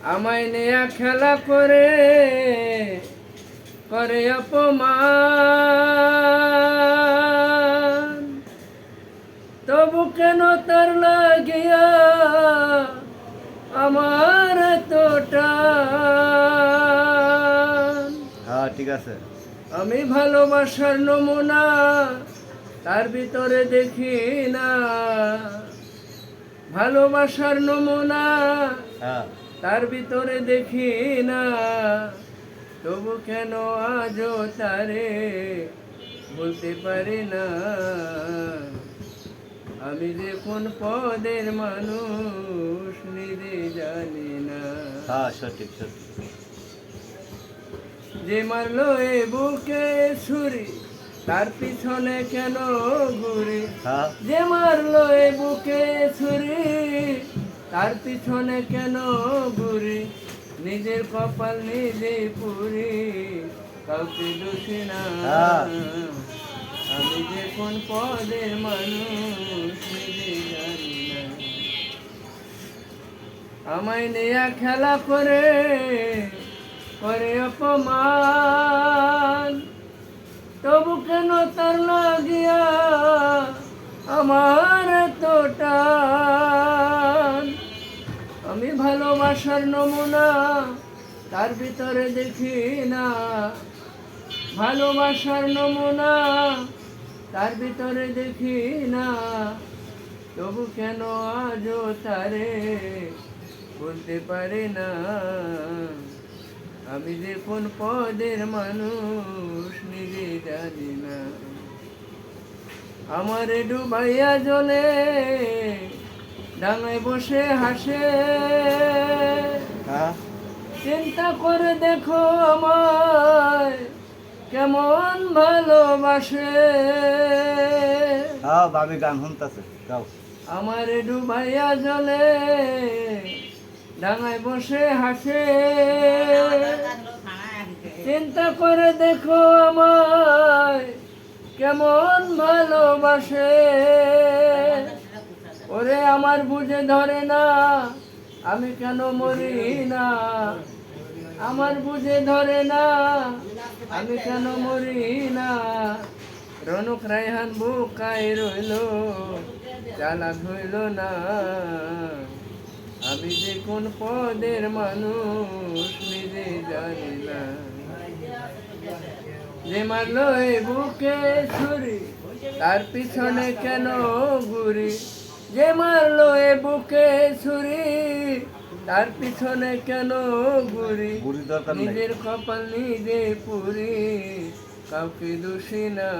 আমায় নেয়া খেলা করে করে অপমান। তবু কেন তার লাগিয়া আমার তোটা হ্যাঁ ঠিক আছে। আমি ভালোবাসার নমুনা তার ভিতরে দেখি না। ভালোবাসার নমুনা হ্যাঁ। তার ভিতরে দেখি না। তবু কেন আজও তারে বলতে পারি না? আমি যে কোন পদের মানুষ নিজে জানি না। হ্যাঁ সঠিক সঠিক। যে মারলো এ বুকে ছুরি তার পিছনে কেন ঘুরি? হ্যাঁ। যে মারলো এ বুকে ছুরি তার পিছনে কেন ঘুরি? নিজের কপাল নিজে পুরি। কাউকে দোষী না। হ্যাঁ। আমি যে কোন পদের মানুষ নিজে জানি না। আমায় নেয়া খেলা করে করে অপমান। তবু কেন তার লাগিয়া আমার আমি ভালোবাসার নমুনা, তার ভিতরে দেখি না। ভালোবাসার নমুনা, তার ভিতরে দেখি না। তবু কেন আজও তারে বলতে পারে না? আমি যে কোন পদের মানুষ নিজে জানি না। আমার ডুবাইয়া জলে ডাঙায় বসে হাসে। হ্যাঁ। চিন্তা করে দেখো আমায় কেমন ভালোবাসে। হ্যাঁ ভাবি গান শুনতেছে গাও। আমার ডুবাইয়া জলে ডাঙায় বসে হাসে। চিন্তা করে দেখো আমায় কেমন ভালোবাসে। ওরে আমার বুঝে ধরে না। আমি কেন মরি না? আমার বুঝে ধরে না। আমি কেন মরি না? রনক রায়হান বুকায় রইল চালা হইল না। আমি যে কোন পদের মানুষ নিজে জানি না। যে মারলো বুকে ছুরি, তার পিছনে কেন ঘুরি? যে মারলো এ বুকে ছুরি তার পিছনে কেন ঘুরি? নিজের কপাল নিজে পুরি কাউকে দোষী না।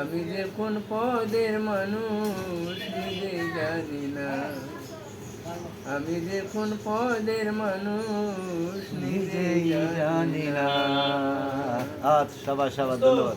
আমি যে কোন পদের মানুষ নিজে জানি না। আমি যে কোন পদের মানুষ নিজে জানি না। আচ্ছা সবাই সবাই ধন্যবাদ।